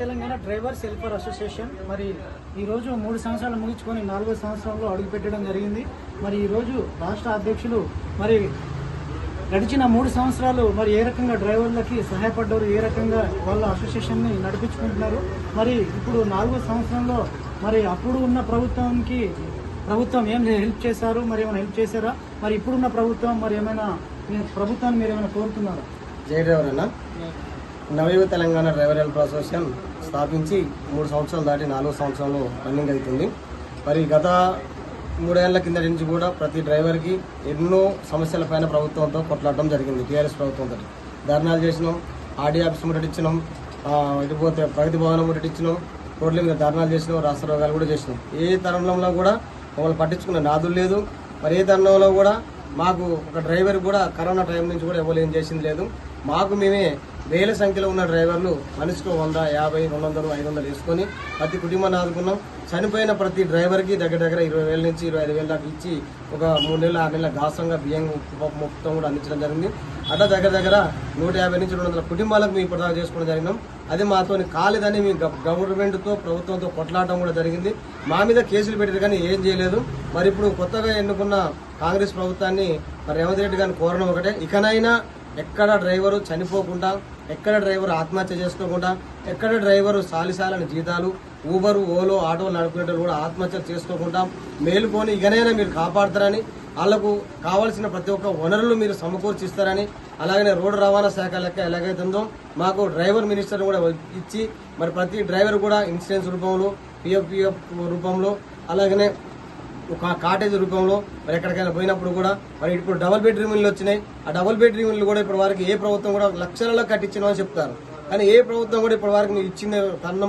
Telangana drivers helper association. మరి ఈరోజు మూడు సంవత్సరాలు ముగించుకొని నాలుగో సంవత్సరంలో అడుగుపెట్టడం జరిగింది. మరి ఈరోజు రాష్ట్ర అధ్యక్షులు మరి గడిచిన మూడు సంవత్సరాలు మరి ఏ రకంగా డ్రైవర్లకి సహాయపడ్డారు ఏ రకంగా వాళ్ళ అసోసియేషన్ని నడిపించుకుంటున్నారు. మరి ఇప్పుడు నాలుగో సంవత్సరంలో మరి అప్పుడు ఉన్న ప్రభుత్వానికి ప్రభుత్వం ఏం హెల్ప్ చేశారు? మరి ఏమైనా హెల్ప్ చేశారా? మరి ఇప్పుడున్న ప్రభుత్వం మరి ఏమైనా ప్రభుత్వాన్ని మీరు ఏమైనా కోరుతున్నారా? జయ డ్రైవర్ అన్న. Navayuva Telangana driver help association స్థాపించి మూడు సంవత్సరాలు దాటి నాలుగో సంవత్సరంలో రన్నింగ్ అవుతుంది. మరి గత మూడేళ్ళ కింద నుంచి కూడా ప్రతి డ్రైవర్కి ఎన్నో సమస్యల పైన ప్రభుత్వంతో కొట్లాడడం జరిగింది టీఆర్ఎస్ ప్రభుత్వంతో. ధర్నాలు చేసినాం ఆర్డీ ఆఫీస్ ముట్టడిచ్చినాం ఇకపోతే ప్రగతి భవనం ముట్టడిచ్చినాం రోడ్ల మీద ధర్నాలు చేసినాం రాష్ట్ర రోగాలు కూడా చేసినాం. ఏ తరుణంలో కూడా మమ్మల్ని పట్టించుకున్న నాదులు లేదు. మరి ఏ తరుణంలో కూడా మాకు ఒక డ్రైవర్ కూడా కరోనా టైం నుంచి కూడా ఎవరు ఏం చేసింది లేదు. మాకు మేమే వేల సంఖ్యలో ఉన్న డ్రైవర్లు మనిషికి వంద యాభై రెండు వందలు ఐదు వందలు వేసుకొని ప్రతి కుటుంబాన్ని ఆదుకున్నాం. చనిపోయిన ప్రతి డ్రైవర్కి దగ్గర దగ్గర ఇరవై వేల నుంచి ఇరవై ఐదు వేల దాకా ఇచ్చి ఒక మూడు నెలల ఆరు నెలల గాసంగా బియ్యం మొత్తం కూడా అందించడం జరిగింది. అట్లా దగ్గర దగ్గర నూట యాభై నుంచి రెండు వందల కుటుంబాలకు మేము ఇప్పుడు చేసుకోవడం జరిగినాం. అది మాతో కాలేదని మీ గవర్నమెంట్తో ప్రభుత్వంతో కొట్లాడడం కూడా జరిగింది. మా మీద కేసులు పెట్టారు కానీ ఏం చేయలేదు. మరి ఇప్పుడు కొత్తగా ఎన్నుకున్న కాంగ్రెస్ ప్రభుత్వాన్ని మరి రేవంత్ రెడ్డి గారిని కోరడం ఒకటే. ఇకనైనా ఎక్కడ డ్రైవరు చనిపోకుండా ఎక్కడ డ్రైవర్ ఆత్మహత్య చేసుకోకుండా ఎక్కడ డ్రైవరు సాలిసాలని జీతాలు ఊబర్ ఓలో ఆటోలు నడుపుకునేటప్పుడు కూడా ఆత్మహత్యలు చేసుకోకుండా మేలుకొని ఇకనైనా మీరు కాపాడతారని వాళ్ళకు కావాల్సిన ప్రతి ఒక్క వనరులు మీరు సమకూర్చిస్తారని అలాగనే రోడ్డు రవాణా శాఖ లెక్క ఎలాగైతే ఉందో మాకు డ్రైవర్ మినిస్టర్ కూడా ఇచ్చి మరి ప్రతి డ్రైవర్ కూడా ఇన్సూరెన్స్ రూపంలో పిఎఫ్ రూపంలో అలాగనే ఒక కాటేజ్ రూపంలో మరి ఎక్కడికైనా పోయినప్పుడు కూడా మరి ఇప్పుడు డబుల్ బెడ్రూమ్ ఇల్లు వచ్చినాయి. ఆ డబుల్ బెడ్రూమ్ ఇల్లు కూడా ఇప్పటి వరకు ఏ ప్రభుత్వం కూడా లక్షలలో కట్టించినామని చెప్తారు. కానీ ఏ ప్రభుత్వం కూడా ఇప్పటి వరకు ఇచ్చిన తరుణంలో